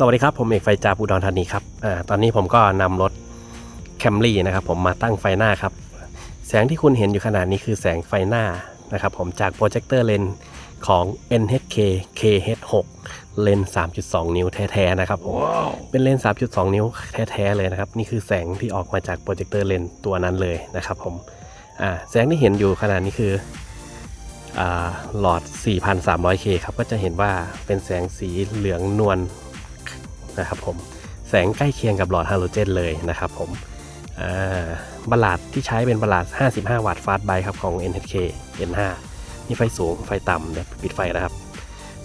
สวัสดีครับ ผมเอกไฟจาปูดรธานีครับอาตอนนี้ผมก็นำรถแคมรี่นะครับผมมาตั้งไฟหน้าครับ แสงที่คุณเห็นอยู่ขนาดนี้คือแสงไฟหน้านะครับผมจากโปรเจคเตอร์เลนของ NHK KH6 เลนส์3.2 นิ้วแท้ๆนะครับผมเป็นเลนส์3.2 นิ้วแท้ๆเลยนะครับ นี่คือแสงที่ออกมาจากโปรเจคเตอร์เลนส์ตัวนั้นเลยนะครับผมอ่าแสงที่เห็นอยู่ขนาดนี้คืออ่าหลอด 4,300K ครับ ก็จะเห็นว่าเป็นแสงสีเหลืองนวล นะครับผมแสงใกล้เคียงกับหลอดฮาโลเจนเลยนะครับผมบัลลาดที่ใช้เป็นบัลลาด 55 วัตต์ฟาสต์ไบครับของ NHK N5 นี่ไฟสูงไฟต่ำเดี๋ยวปิดไฟนะครับ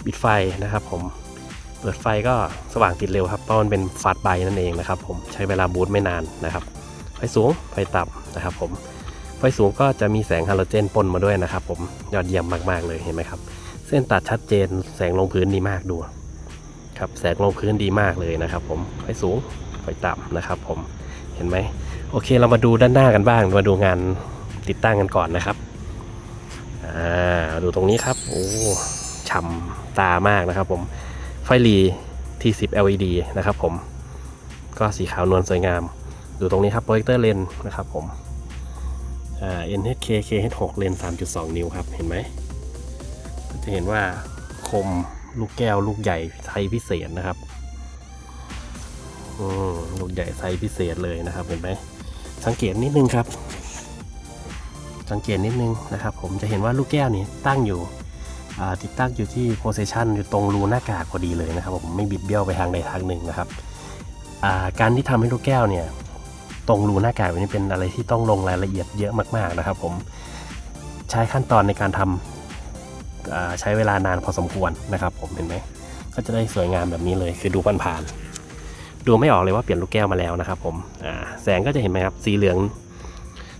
ปิดไฟนะครับผมเปิดไฟก็สว่างติดเร็วครับเพราะมันเป็นฟาสต์ไบนั่นเองนะครับผมใช้เวลาบูตไม่นานนะครับ ไฟสูงไฟต่ำนะครับผมไฟสูงก็จะมีแสงฮาโลเจนปนมาด้วยนะครับผมยอดเยี่ยมมากๆเลยเห็นไหมครับ เส้นตัดชัดเจนแสงลงพื้นดีมากดู ครับแสงลงพื้นดีมากเลยนะครับ ผมไฟสูงไฟต่ำนะครับ ผมเห็นไหมโอเคเรามาดูด้านหน้ากันบ้าง มาดูงานติดตั้งกันก่อนนะครับอ่าดูตรงนี้ครับโอ้ฉ่ำตามากนะครับ ผมไฟรี T10 LED นะครับผมก็สีขาวนวลสวยงาม ดูตรงนี้ครับโปรเจคเตอร์เลนนะครับผมอ่า NHK KH6 เลน 3.2 นิ้วครับ เห็นไหมจะเห็นว่าคม ลูกแก้วลูกใหญ่ไซส์พิเศษนะครับอืมลูกใหญ่ไซส์พิเศษเลยนะครับเห็นไหมสังเกตนิดนึงครับ สังเกตนิดนึงนะครับ ผมจะเห็นว่าลูกแก้วนี่ตั้งอยู่ติดตั้งอยู่ที่โพซิชันอยู่ตรงรูหน้ากากพอดีเลยนะครับผมไม่บิดเบี้ยวไปทางใดทางหนึ่งนะครับการที่ทำให้ลูกแก้วเนี่ยตรงรูหน้ากากนี้เป็นอะไรที่ต้องลงรายละเอียดเยอะมากๆนะครับ ผมใช้ขั้นตอนในการทำอ่า ใช้เวลานานพอสมควรนะครับ ผมเห็นไหมก็จะได้สวยงามแบบนี้เลยคือดูผ่านๆดูไม่ออกเลยว่าเปลี่ยนลูกแก้วมาแล้วนะครับ ผมแสงก็จะเห็นไหมครับสีเหลือง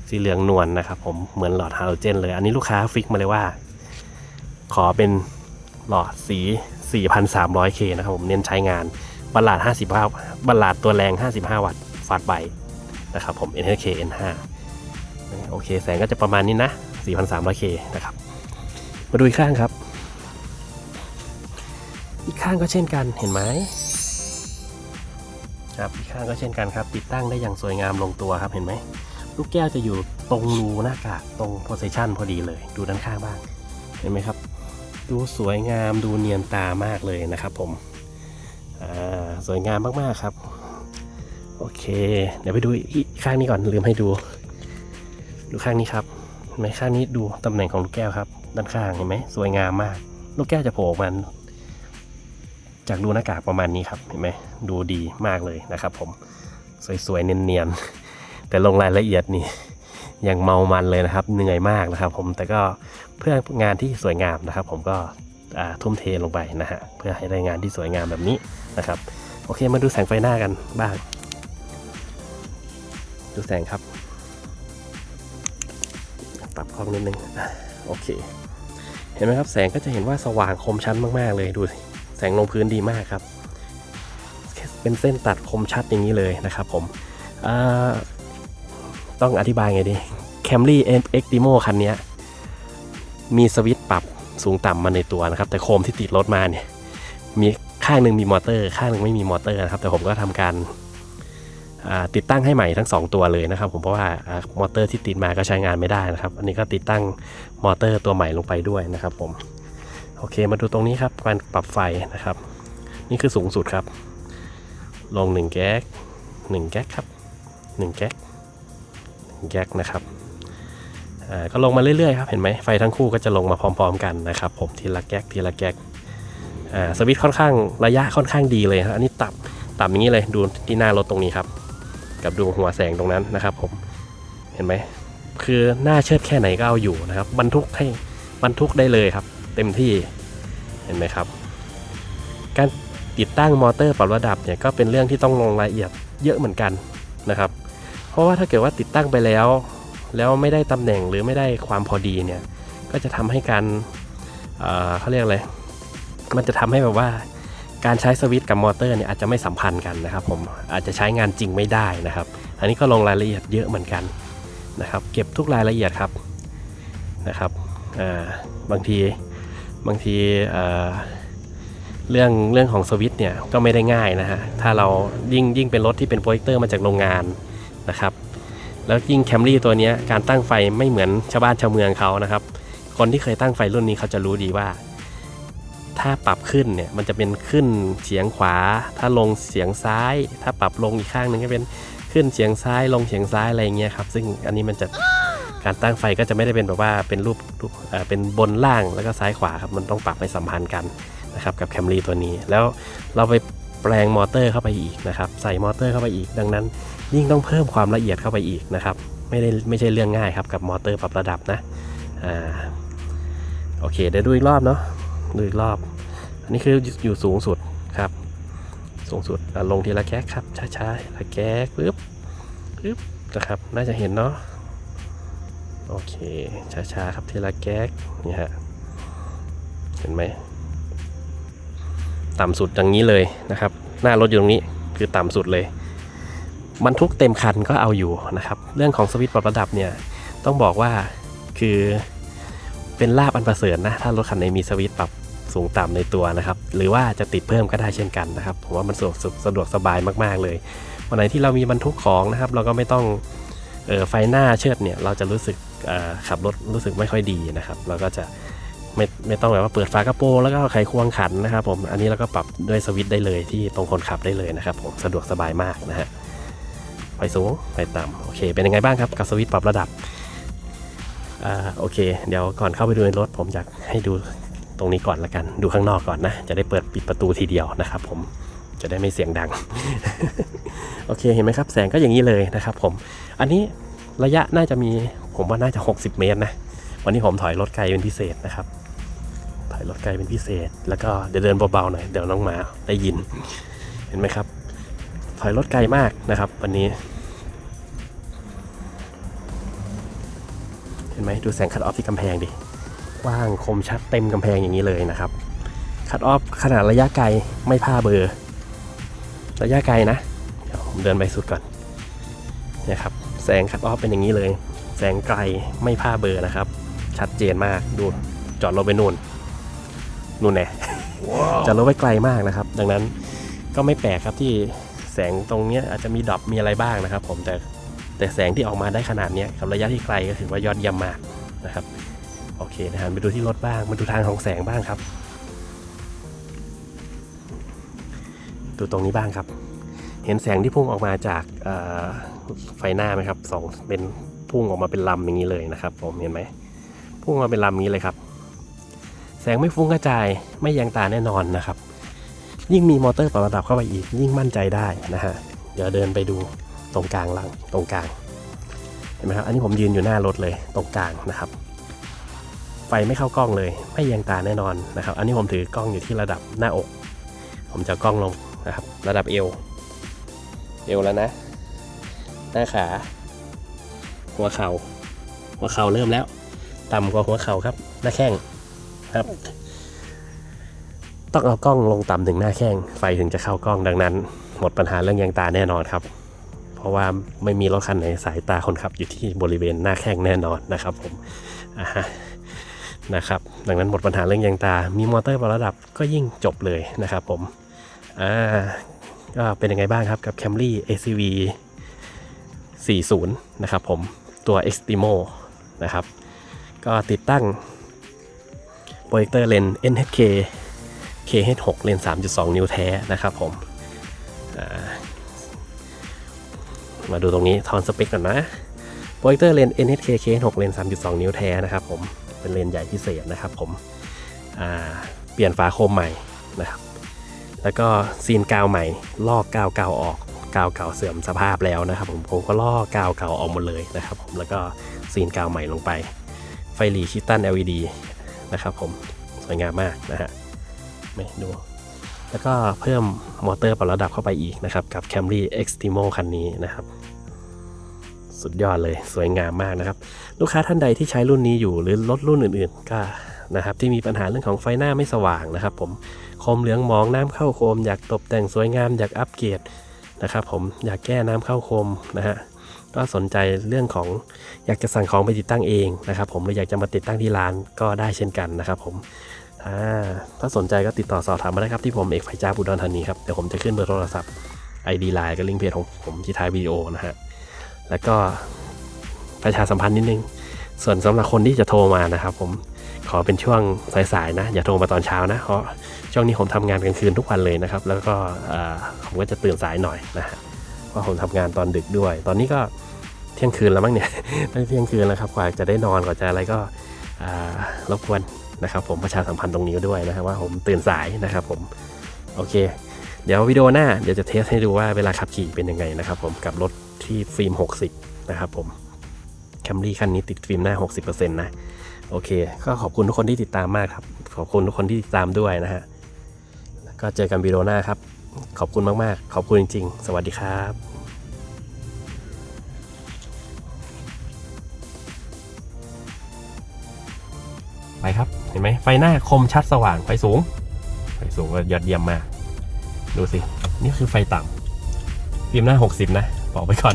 สีเหลืองนวลนะครับ ผมเหมือนหลอดฮาโลเจนเลย อันนี้ลูกค้าฟิกมาเลยว่า ขอเป็นหลอดสี 4,300K นะครับผมเน้นใช้งานบัลลาด 55 บัลลาดตัวแรง 55 วัตต์ฟาสต์ไบนะครับผม NHK N5 โอเค แสงก็จะประมาณนี้นะ 4,300K นะครับ มาดูอีกข้างครับ อีกข้างก็เช่นกันเห็นไหมครับอีกข้างก็เช่นกันครับ ติดตั้งได้อย่างสวยงามลงตัวครับเห็นไหมลูกแก้วจะอยู่ตรงรูหน้ากากตรงโพซิชันพอดีเลย ดูด้านข้างบ้าง เห็นไหมครับ ดูสวยงามดูเนียนตามากเลยนะครับผมสวยงามมากๆครับ โอเค เดี๋ยวไปดูอีกข้างนี้ก่อนลืมให้ดู ดูข้างนี้ครับ เห็นไหมข้างนี้ดูตำแหน่งของลูกแก้วครับ ด้านข้างเห็นไหมสวยงามมาก ลูกแก้วจะโผล่ออกมาจากรูหน้ากากประมาณนี้ครับเห็นไหมดูดีมากเลยนะครับ ผมสวยๆเนียนๆแต่ลงรายละเอียดนี่ยังเมามันเลยนะครับ เหนื่อยมากนะครับ ผมแต่ก็เพื่องานที่สวยงามนะครับ ผมก็ทุ่มเทลงไปนะฮะเพื่อให้ได้งานที่สวยงามแบบนี้นะครับ โอเคมาดูแสงไฟหน้ากันบ้าง ดูแสงครับ ปรับกล้องนิดนึงโอเค เห็นไหมครับแสงก็จะเห็นว่าสว่างคมชัดมากๆเลยดูสิแสงลงพื้นดีมากครับ เป็นเส้นตัดคมชัดอย่างนี้เลยนะครับผมต้องอธิบายไงดี Camry X Demo คันนี้มีสวิตช์ปรับสูงต่ำมาในตัวนะครับ แต่โคมที่ติดรถมาเนี่ยมีข้างหนึ่งมีมอเตอร์ ข้างหนึ่งไม่มีมอเตอร์นะครับ แต่ผมก็ทำการ ติดตั้งให้ใหม่ทั้ง 2 ตัวเลยนะครับ ผมเพราะว่ามอเตอร์ที่ติดมาก็ใช้งานไม่ได้นะครับ อันนี้ก็ติดตั้งมอเตอร์ตัวใหม่ลงไปด้วยนะครับ ผมโอเคมาดูตรงนี้ครับการปรับไฟนะครับ นี่คือสูงสุดครับ ลง1แก๊ก1แก๊กครับ1แก๊ก1แก๊กนะครับก็ลงมาเรื่อยๆครับเห็นไหมไฟทั้งคู่ก็จะลงมาพร้อม ๆ กันนะครับ ผมทีละแก๊กทีละแก๊กสวิตช์ค่อนข้างระยะค่อนข้างดีเลยครับอันนี้ต่ำต่ำอย่างนี้เลยดูที่หน้ารถตรงนี้ครับ กับดูหัวแสงตรงนั้นนะครับผมเห็นไหมคือหน้าเชิดแค่ไหนก็เอาอยู่นะครับบรรทุกให้บรรทุกได้เลยครับ เต็มที่เห็นไหมครับ การติดตั้งมอเตอร์ปรับระดับเนี่ยก็เป็นเรื่องที่ต้องลงรายละเอียดเยอะเหมือนกันนะครับ เพราะว่าถ้าเกิดว่าติดตั้งไปแล้ว แล้วไม่ได้ตำแหน่งหรือไม่ได้ความพอดีเนี่ยก็จะทำให้การเอ่อเขาเรียกอะไรมันจะทำให้แบบว่า การใช้สวิตช์กับมอเตอร์เนี่ยอาจจะไม่สัมพันธ์กันนะครับผมอาจจะใช้งานจริงไม่ได้นะครับ อันนี้ก็ลงรายละเอียดเยอะเหมือนกันนะครับ เก็บทุกรายละเอียดครับนะครับาบางทีบางทีเรื่องเรื่องของสวิตช์เนี่ยก็ไม่ได้ง่ายนะฮะถ้าเรายิ่งยิ่งเป็นรถที่เป็นโปรเจคเตอร์มาจากโรงงานนะครับ แล้วยิ่งแคมรี่ตัวนี้การตั้งไฟไม่เหมือนชาวบ้านชาวเมืองเขานะครับ คนที่เคยตั้งไฟรุ่นนี้เขาจะรู้ดีว่า ถ้าปรับขึ้นเนี่ยมันจะเป็นขึ้นเฉียงขวา ถ้าลงเฉียงซ้าย ถ้าปรับลงอีกข้างหนึ่งก็เป็นขึ้นเฉียงซ้ายลงเฉียงซ้ายอะไรเงี้ยครับซึ่งอันนี้มันจะการตั้งไฟก็จะไม่ได้เป็นแบบว่าเป็นรูปเป็นบนล่างแล้วก็ซ้ายขวาครับมันต้องปรับให้สัมพันธ์กันนะครับกับแคมรีตัวนี้ แล้วเราไปแปลงมอเตอร์เข้าไปอีกนะครับใส่มอเตอร์เข้าไปอีก ดังนั้น ยิ่งต้องเพิ่มความละเอียดเข้าไปอีกนะครับไม่ได้ไม่ใช่เรื่องง่ายครับกับมอเตอร์ปรับระดับนะอ่าโอเคเดี๋ยวดูอีกรอบเนาะ ดูอีกรอบ อันนี้คืออยู่สูงสุดครับ สูงสุดลงทีละแก๊กครับ ช้าๆทีละแก๊กปึ๊บปึ๊บนะครับ น่าจะเห็นเนาะ โอเค ช้าๆครับทีละแก๊กนี่ฮะ เห็นไหม ต่ำสุดอย่างนี้เลยนะครับ หน้ารถอยู่ตรงนี้คือต่ำสุดเลยบรรทุกเต็มคันก็เอาอยู่นะครับ เรื่องของสวิตช์ปรับระดับเนี่ยต้องบอกว่าคือเป็นลาบอันประเสริฐนะ ถ้ารถคันไหนมีสวิตช์ปรับ สูงต่ำในตัวนะครับ หรือว่าจะติดเพิ่มก็ได้เช่นกันนะครับผมว่ามันสะดวกสะดวกสบายมากๆเลยวันไหนที่เรามีบรรทุกของนะครับ เราก็ไม่ต้องเออไฟหน้าเชิดเนี่ยเราจะรู้สึกขับรถรู้สึกไม่ค่อยดีนะครับ เราก็จะไม่ไม่ต้องแบบว่าเปิดฝากระโปรงแล้วก็ไขควงขันนะครับผมอันนี้เราก็ปรับด้วยสวิตช์ได้เลยที่ตรงคนขับได้เลยนะครับ ผมสะดวกสบายมากนะฮะไฟสูงไฟต่ำโอเค เป็นยังไงบ้างครับกับสวิตช์ปรับระดับอ่าโอเค เดี๋ยวก่อนเข้าไปดูในรถผมอยากให้ดู ตรงนี้ก่อนละกัน ดูข้างนอกก่อนนะ จะได้เปิดปิดประตูทีเดียวนะครับ ผมจะได้ไม่เสียงดัง โอเคเห็นไหมครับ แสงก็อย่างนี้เลยนะครับผม อันนี้ระยะน่าจะมีผมว่าน่าจะ 60 เมตรนะ วันนี้ผมถอยรถไกลเป็นพิเศษนะครับ ถอยรถไกลเป็นพิเศษ แล้วก็เดี๋ยวเดินเบาๆหน่อยเดี๋ยวน้องหมาได้ยิน เห็นไหมครับ ถอยรถไกลมากนะครับ วันนี้ เห็นไหมดูแสงคัดออฟที่กำแพงดิ กว้างคมชัดเต็มกำแพงอย่างนี้เลยนะครับ คัดออฟขนาดระยะไกลไม่พลาเบอร์ ระยะไกลนะเดี๋ยวผมเดินไปสุดก่อนเนี่ยครับแสงคัดออฟเป็นอย่างนี้เลย แสงไกลไม่พลาเบอร์นะครับ ชัดเจนมากดูจอดรถไปนู่นนู่นแน่จอดรถไปไกลมากนะครับ ดังนั้นก็ไม่แปลกครับที่แสงตรงเนี้ยอาจจะมีดรอปมีอะไรบ้างนะครับ ผมแต่แต่แสงที่ออกมาได้ขนาดเนี้ยกับระยะที่ไกลก็ถือว่ายอดเยี่ยมมากนะครับโอเคนะฮะไปดูที่รถบ้างมาดูทางของแสงบ้างครับ ดูตรงนี้บ้างครับ เห็นแสงที่พุ่งออกมาจากไฟหน้าไหมครับสองเป็นพุ่งออกมาเป็นลำอย่างนี้เลยนะครับ ผมเห็นไหมพุ่งมาเป็นลำอย่างนี้เลยครับ แสงไม่ฟุ้งกระจายไม่แยงตาแน่นอนนะครับ ยิ่งมีมอเตอร์ปรับระดับเข้าไปอีก ยิ่งมั่นใจได้นะฮะเดี๋ยวเดินไปดูตรงกลางล่างตรงกลางเห็นไหมครับอันนี้ผมยืนอยู่หน้ารถเลยตรงกลางนะครับ ไฟไม่เข้ากล้องเลย ไม่แยงตาแน่นอนนะครับ อันนี้ผมถือกล้องอยู่ที่ระดับหน้าอก ผมจะกล้องลงนะครับ ระดับเอว เอวแล้วนะ หน้าขา หัวเขา่า หัวเข่าเริ่มแล้ว ต่ำกว่าหัวเข่าครับ หน้าแข้งครับต้องเอากล้องลงต่ำถึงหน้าแข้งไฟถึงจะเข้ากล้องดังนั้น หมดปัญหาเรื่องยางตาแน่นอนครับ เพราะว่าไม่มีรถคันไหนสายตาคนขับอยู่ที่บริเวณหน้าแข้งแน่นอนนะครับผมอ่าฮะ นะครับดังนั้นหมดปัญหาเรื่องยางตา มีมอเตอร์ปรับระดับก็ยิ่งจบเลยนะครับผมอ่าก็เป็นยังไงบ้างครับกับ Camry ACV 40 นะครับผมตัว Extremo นะครับ ก็ติดตั้งโปรเจคเตอร์เลน NHK KH6 เลนส์3.2 นิ้วแท้นะครับผมมาดูตรงนี้ทอนสเปคก่อนนะโปรเจคเตอร์เลน NHK KH6 เลนส์3.2 นิ้วแท้นะครับผม เป็นเลนใหญ่พิเศษนะครับผมเปลี่ยนฝาโคมใหม่นะครับ แล้วก็ซีนกาวใหม่ลอกกาวเก่าออกกาวเก่าเสื่อมสภาพแล้วนะครับ ผมผมก็ลอกกาวเก่าออกหมดเลยนะครับ ผมแล้วก็ซีนกาวใหม่ลงไป ไฟหลีคิตัน LED นะครับ ผมสวยงามมากนะฮะไม่ดูแล้วก็เพิ่มมอเตอร์ปรับระดับเข้าไปอีกนะครับ กับ Camry Extremo คันนี้นะครับ สุดยอดเลยสวยงามมากนะครับ ลูกค้าท่านใดที่ใช้รุ่นนี้อยู่หรือรถรุ่นอื่นๆ ก็นะครับที่มีปัญหาเรื่องของไฟหน้าไม่สว่างนะครับ ผมโคมเหลืองมองน้ำเข้าโคมอยากตกแต่งสวยงามอยากอัปเกรดนะครับ ผมอยากแก้น้ำเข้าโคมนะฮะก็สนใจเรื่องของอยากจะสั่งของไปติดตั้งเองนะครับ ผมหรืออยากจะมาติดตั้งที่ร้านก็ได้เช่นกันนะครับ ผมอ่าถ้าสนใจก็ติดต่อสอบถามมาได้ครับที่ผมเอกไฟจ้าบุดรธานีครับเดี๋ยวผมจะขึ้นเบอร์โทรศัพท์ ID Line กับลิงก์เพจของผมที่ท้ายวิดีโอนะฮะ แล้วก็ประชาสัมพันธ์นิดนึง ส่วนสำหรับคนที่จะโทรมานะครับ ผมขอเป็นช่วงสายๆนะ อย่าโทรมาตอนเช้านะ เพราะช่วงนี้ผมทำงานกลางคืนทุกวันเลยนะครับ แล้วก็ผมก็จะตื่นสายหน่อยนะฮะเพราะผมทำงานตอนดึกด้วย ตอนนี้ก็เที่ยงคืนแล้วมั้งเนี่ยได้เที่ยงคืนแล้วครับ กว่าจะได้นอนกว่าจะอะไรก็รบกวนนะครับ ผมประชาสัมพันธ์ตรงนี้ด้วยนะครับว่าผมตื่นสายนะครับผมโอเค เดี๋ยววิดีโอหน้าเดี๋ยวจะเทสให้ดูว่าเวลาขับขี่เป็นยังไงนะครับ ผมกับรถ ที่ฟิล์ม 60 นะครับผมแคมรี่คันนี้ติดฟิล์มหน้า 60%นะ โอเค ก็ขอบคุณทุกคนที่ติดตามมากครับ ขอบคุณทุกคนที่ติดตามด้วยนะฮะแล้วก็เจอกันวิดีโอหน้าครับ ขอบคุณมากๆ ขอบคุณจริง ๆ สวัสดีครับไปครับ เห็นไหมไฟหน้าคมชัดสว่างไฟสูง ไฟสูงก็ยอดเยี่ยมมาก ดูสิ นี่คือไฟต่ำฟิล์มหน้า 60 นะ บอกไปก่อน